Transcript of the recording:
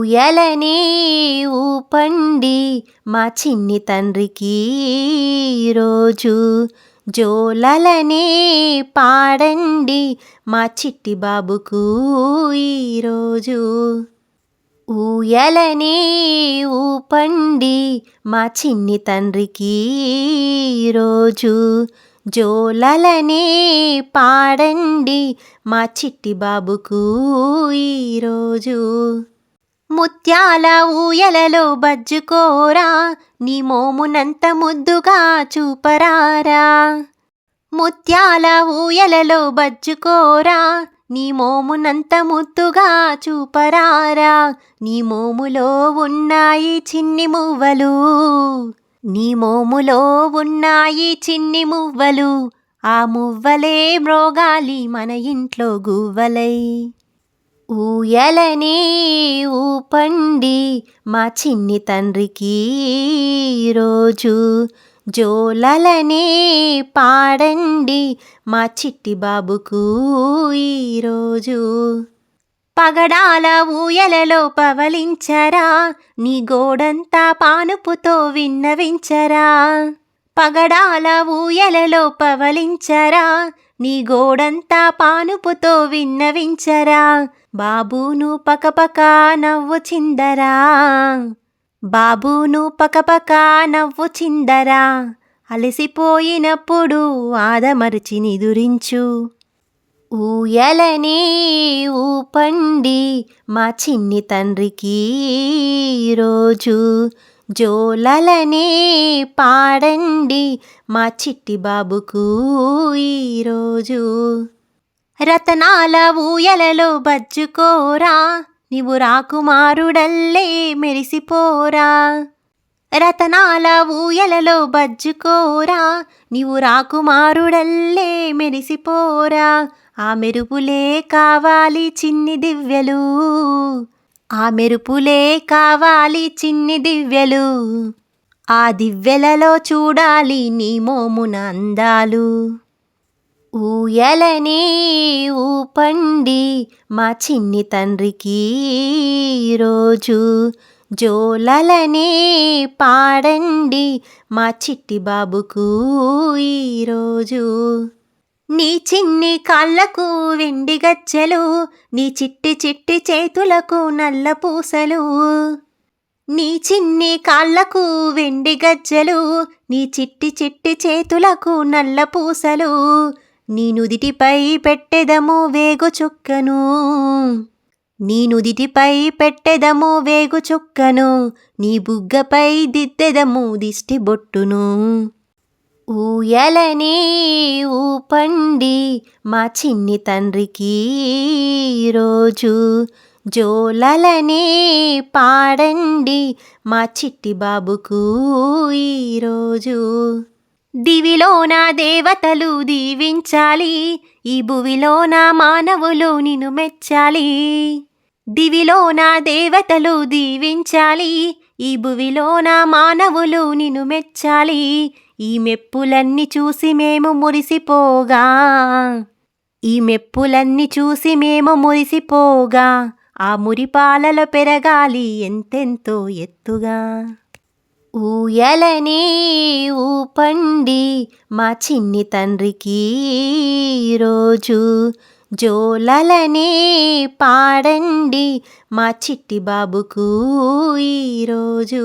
ఊయలనే ఊపండి మా చిన్ని తండ్రికి రోజు జోలలనే పాడండి మా చిట్టి బాబుకు ఈరోజు. ఊయలనే ఊపండి మా చిన్ని తండ్రికి రోజు జోలలనే పాడండి మా చిట్టి బాబుకు ఈరోజు. ముత్యాల ఊయలలో బజ్జుకోరా నీ మోమునంత ముద్దుగా చూపరారా. ముత్యాల ఊయలలో బజ్జుకోరా నీ మోమునంత ముద్దుగా చూపరారా. నీ మోములో ఉన్నాయి చిన్ని మువ్వలు నీ మోములో ఉన్నాయి చిన్ని మువ్వలు. ఆ మువ్వలే మ్రోగాలి మన ఇంట్లో గువ్వలై. ఊయలనే ఊపండి మా చిన్ని తండ్రికి రోజు జోలలనే పాడండి మా చిట్టి బాబుకు ఈరోజు. పగడాల ఊయలలో పవలించరా నీ గోడంతా పానుపుతో విన్నవించరా. పగడాల ఊయలలో పవలించరా నీ గోడంతా పానుపుతో విన్నవించరా. బాబును పకపక నవ్వు చిందరా. బాబును పకపక నవ్వు చిందరా. అలసిపోయినప్పుడు ఆదమరిచి నిదురించు. ఊయలనే ఊపండి మా చిన్ని తండ్రికి రోజు. జోలలనే పాడండి మా చిట్టి బాబుకు ఈరోజు. రతనాల ఊయలలో బజ్జుకోరా నీవు రాకుమారుడల్లే మెరిసిపోరా. రతనాల ఊయలలో బజ్జుకోరా నీవు రాకుమారుడల్లే మెరిసిపోరా. ఆ మెరుపులే కావాలి చిన్ని దివ్యలు. ఆ మెరుపులే కావాలి చిన్ని దివ్యలు. ఆ దివ్యలలో చూడాలి నీ మోమున అందాలు. ఊయలనే ఊపండి మా చిన్ని తండ్రికి రోజు జోలలనే పాడండి మా చిట్టి బాబుకు ఈరోజు. నీ చిన్ని కాళ్ళకు వెండి గజ్జలు నీ చిట్టి చిట్టి చేతులకు నల్ల పూసలు. నీ చిన్ని కాళ్ళకు వెండి గజ్జలు నీ చిట్టి చిట్టి చేతులకు నల్ల పూసలు. నీ నుదిటిపై పెట్టెదము వేగు చుక్కను. నీ నుదిటిపై పెట్టెదము వేగు చుక్కను. నీ బుగ్గపై దిద్దెదము దిష్టి బొట్టును. ఊయలనే ఊపండి మా చిన్ని తండ్రికి రోజు జోలలనే పాడండి మా చిట్టి బాబుకు ఈరోజు. దివిలోన దేవతలు దీవించాలి ఈ భువిలోన మానవులు నిన్ను మెచ్చాలి. దివిలోన దేవతలు దీవించాలి ఈ భువిలోన మానవులు నిన్ను మెచ్చాలి. ఈ మెప్పులన్నీ చూసి మేము మురిసిపోగా. ఈ మెప్పులన్నీ చూసి మేము మురిసిపోగా. ఆ మురిపాలలో పెరగాలి ఎంతెంతో ఎత్తుగా. ఊయలనే ఊపండి మా చిన్ని తండ్రికి రోజు జోలలనే పాడండి మా చిట్టి బాబుకు ఈరోజు.